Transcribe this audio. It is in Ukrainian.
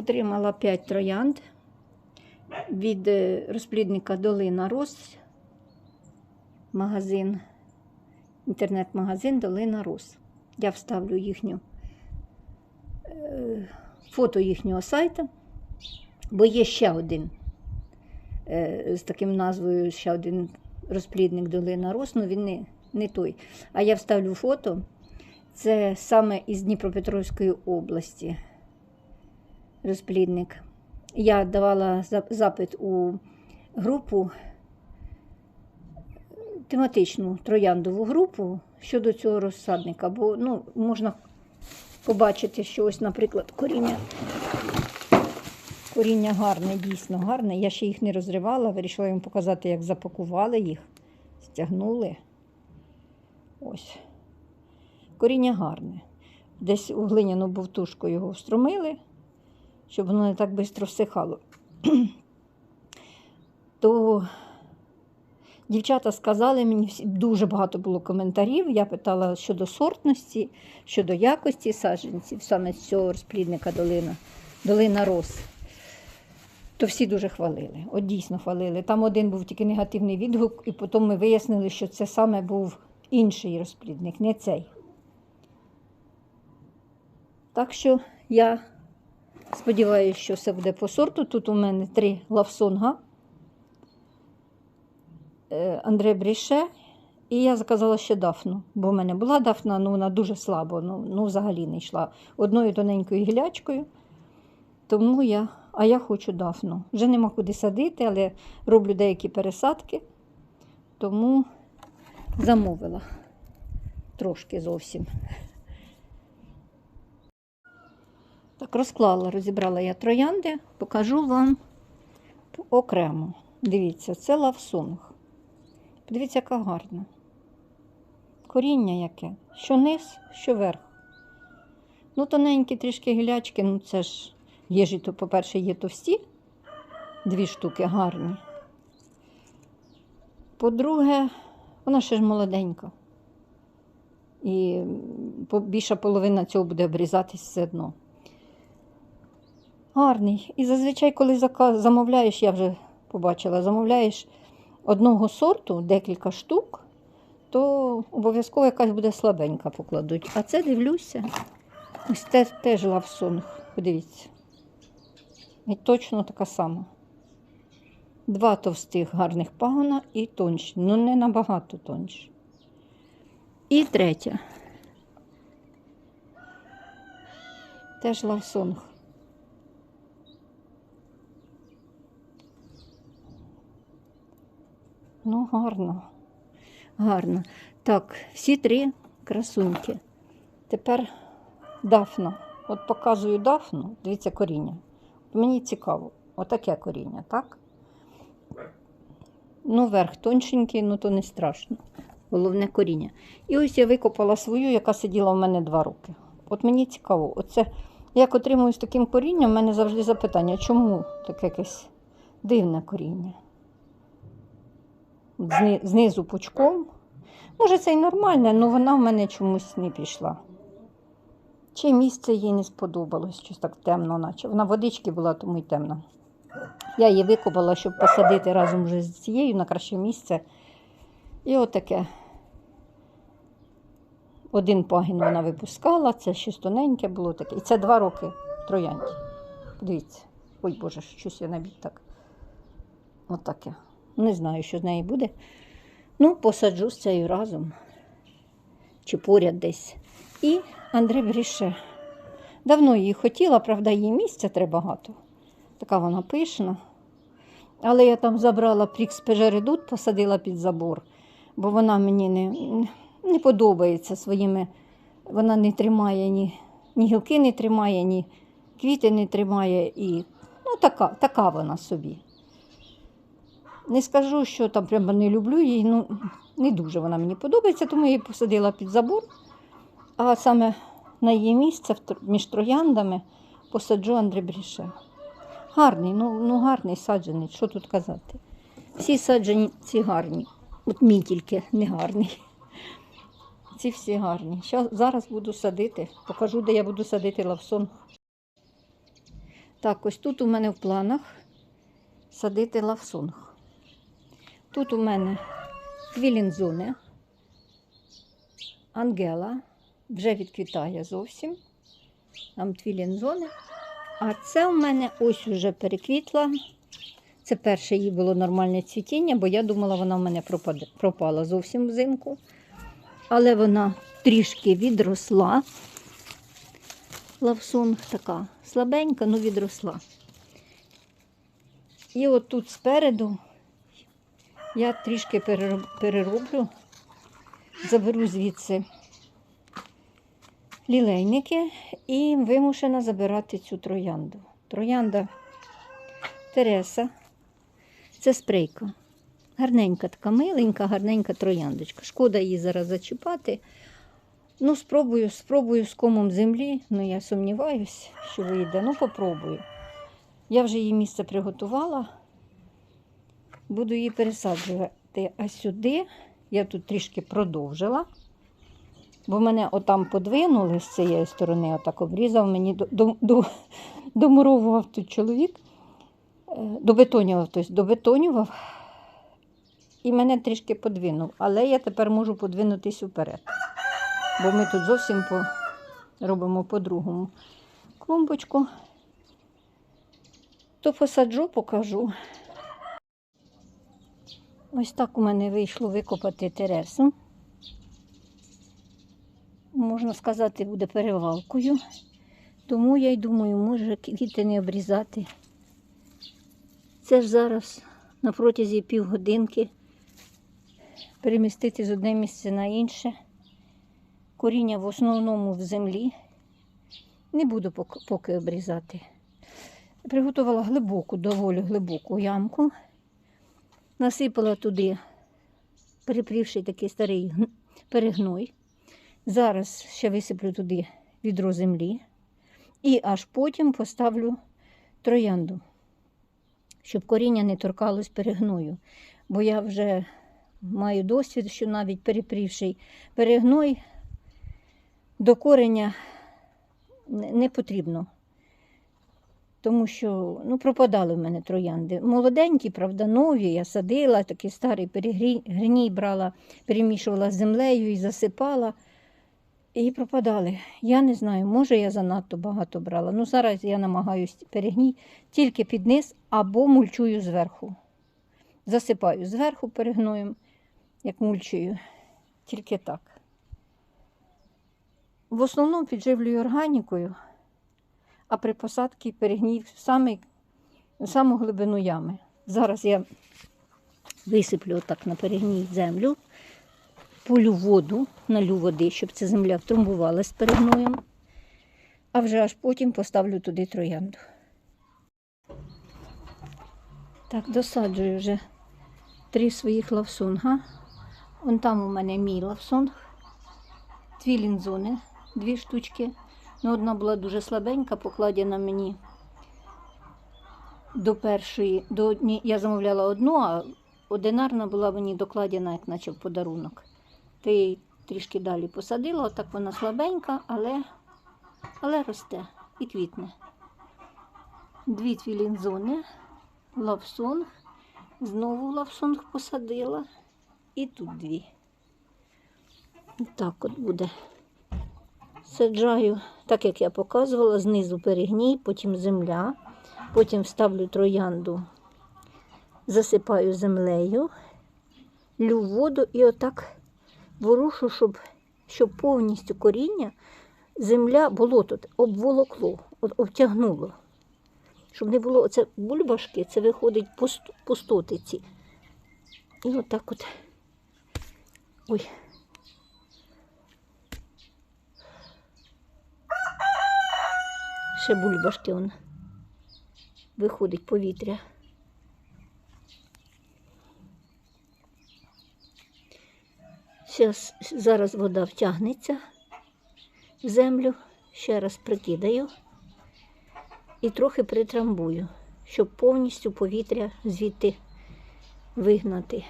Отримала 5 троянд від е, розплідника Долина Рос. Магазин, інтернет-магазин Долина Рос. Я вставлю їхню е, фото їхнього сайту, бо є ще один е, з таким назвою, ще один розплідник Долина Рос, ну він не, не той. А я вставлю фото. Це саме із Дніпропетровської області розплідник. Я давала запит у групу, тематичну трояндову групу щодо цього розсадника, бо ну, можна побачити, що ось, наприклад, коріння. Коріння гарне, дійсно гарне. Я ще їх не розривала, вирішила їм показати, як запакували їх, стягнули. Ось. Коріння гарне. Десь у глиняну бовтушку його встромили, щоб воно не так швидко всихало. То дівчата сказали мені, дуже багато було коментарів. Я питала щодо сортності, щодо якості саджанців, саме з цього розплідника долина, долина рос. То всі дуже хвалили. От дійсно хвалили. Там один був тільки негативний відгук, і потім ми вияснили, що це саме був інший розплідник, не цей. Так що я сподіваюся, що все буде по сорту. Тут у мене три лавсонга, е, Андре Бріше, і я заказала ще дафну, бо в мене була дафна, ну вона дуже слабо, ну, ну взагалі не йшла одною тоненькою гілячкою. Тому я, а я хочу дафну. Вже нема куди садити, але роблю деякі пересадки, тому замовила трошки зовсім. Так, розклала, розібрала я троянди, покажу вам окремо. Дивіться, це лавсунг. Подивіться, яка гарна. Коріння яке. Що низ, що верх. Ну, тоненькі трішки гілячки, ну це ж ж, то, по-перше, є товсті, дві штуки гарні. По-друге, вона ще ж молоденька. І більша половина цього буде обрізатись все одно. Гарний. І зазвичай, коли замовляєш, я вже побачила, замовляєш одного сорту, декілька штук, то обов'язково якась буде слабенька покладуть. А це дивлюся. Ось це теж лавсонг. Подивіться. І точно така сама. Два товстих гарних пагона і тонші. Ну, не набагато тонші. І третя. Теж лавсонг. Ну, гарно. Гарно. Так, всі три красуньки. Тепер дафна. От показую дафну. Дивіться коріння. Мені цікаво. Отаке коріння, так? Ну, верх тоншенький, ну то не страшно. Головне коріння. І ось я викопала свою, яка сиділа в мене два роки. От мені цікаво, оце як отримую з таким корінням, в мене завжди запитання, чому таке якесь дивне коріння? Зни- Знизу пучком. Може, це й нормальне, але вона в мене чомусь не пішла. Чи місце їй не сподобалось, щось так темно, наче. Вона водички була, тому й темна. Я її викопала, щоб посадити разом вже з цією на краще місце. І отаке. Один пагін вона випускала, це щось тоненьке було таке. І це два роки троянді. Подивіться. Ой Боже, щось я набіг так. Отаке. Не знаю, що з неї буде. Ну, посаджу з цією разом. Чи поряд десь. І Андре Бріше. Давно її хотіла, правда, її місця треба багато. Така вона пишна. Але я там забрала прікс пежередут, посадила під забор, бо вона мені не, не подобається своїми. Вона не тримає ні, ні гілки не тримає, ні квіти не тримає. І, ну, така, така вона собі. Не скажу, що там прямо не люблю її, ну не дуже вона мені подобається, тому я її посадила під забор. А саме на її місце між трояндами посаджу Андре Бріше. Гарний, ну, ну гарний саджанець, що тут казати. Всі саджані ці гарні. От мій тільки не гарний. Ці всі гарні. Щас, зараз буду садити. Покажу, де я буду садити лавсон. Так, ось тут у мене в планах садити лавсонг. Тут у мене квілінзони, ангела, вже відквітає зовсім. Там твілінзони. А це у мене ось уже переквітла. Це перше її було нормальне цвітіння, бо я думала, вона в мене пропаде, пропала зовсім взимку. Але вона трішки відросла. Лавсунг така слабенька, ну відросла. І от тут спереду я трішки перероблю, заберу звідси лілейники і вимушена забирати цю троянду. Троянда Тереса. Це спрейка. Гарненька така миленька, гарненька трояндочка. Шкода її зараз зачіпати. Ну, спробую, спробую з комом землі. Ну, я сумніваюсь, що вийде. Ну, попробую. Я вже її місце приготувала. Буду її пересаджувати. А сюди я тут трішки продовжила. Бо мене отам подвинули з цієї сторони, отак обрізав, мені до, до, до, домуровував тут чоловік, е, добетонював, тобто добетонював, і мене трішки подвинув. Але я тепер можу подвинутись вперед. Бо ми тут зовсім по, робимо по-другому клумбочку. То посаджу, покажу. Ось так у мене вийшло викопати тересу можна сказати, буде перевалкою. Тому я й думаю, може квіти не обрізати. Це ж зараз на протязі півгодинки перемістити з одне місце на інше. Коріння в основному в землі. Не буду поки обрізати. Приготувала глибоку, доволі глибоку ямку. Насипала туди, перепрівши такий старий перегной. Зараз ще висиплю туди відро землі і аж потім поставлю троянду, щоб коріння не торкалось перегною. Бо я вже маю досвід, що навіть перепрівший перегной до кореня не потрібно. Тому що ну, пропадали в мене троянди. Молоденькі, правда, нові. Я садила, такий старий перегній брала, перемішувала з землею і засипала. І пропадали. Я не знаю, може я занадто багато брала. Ну, зараз я намагаюся перегній тільки під низ або мульчую зверху. Засипаю зверху перегноєм, як мульчую. Тільки так. В основному підживлюю органікою, а при посадці перегній в самий, саму глибину ями. Зараз я висиплю отак на перегній землю полю воду, налю води, щоб ця земля втрамбувалась перегноєм, а вже аж потім поставлю туди троянду. Так, досаджую вже три своїх лавсунга. Вон там у мене мій лавсунг, дві лінзони, дві штучки. Ну, одна була дуже слабенька, покладена мені до першої, до одні, я замовляла одну, а одинарна була мені докладена, як наче в подарунок. Ти її трішки далі посадила, отак вона слабенька, але, але росте і квітне. Дві твілінзони, лавсонг, знову лавсонг посадила. І тут дві. Так от буде. Саджаю, так як я показувала, знизу перегній, потім земля, потім ставлю троянду, засипаю землею, лю воду і отак ворушу, щоб, щоб повністю коріння, земля, болото обволокло, обтягнуло. Щоб не було оце бульбашки, це виходить пуст- пустоти. І отак от. Ой. Ще бульбашки он. Виходить повітря. Щас, зараз вода втягнеться в землю, ще раз прикидаю і трохи притрамбую, щоб повністю повітря звідти вигнати.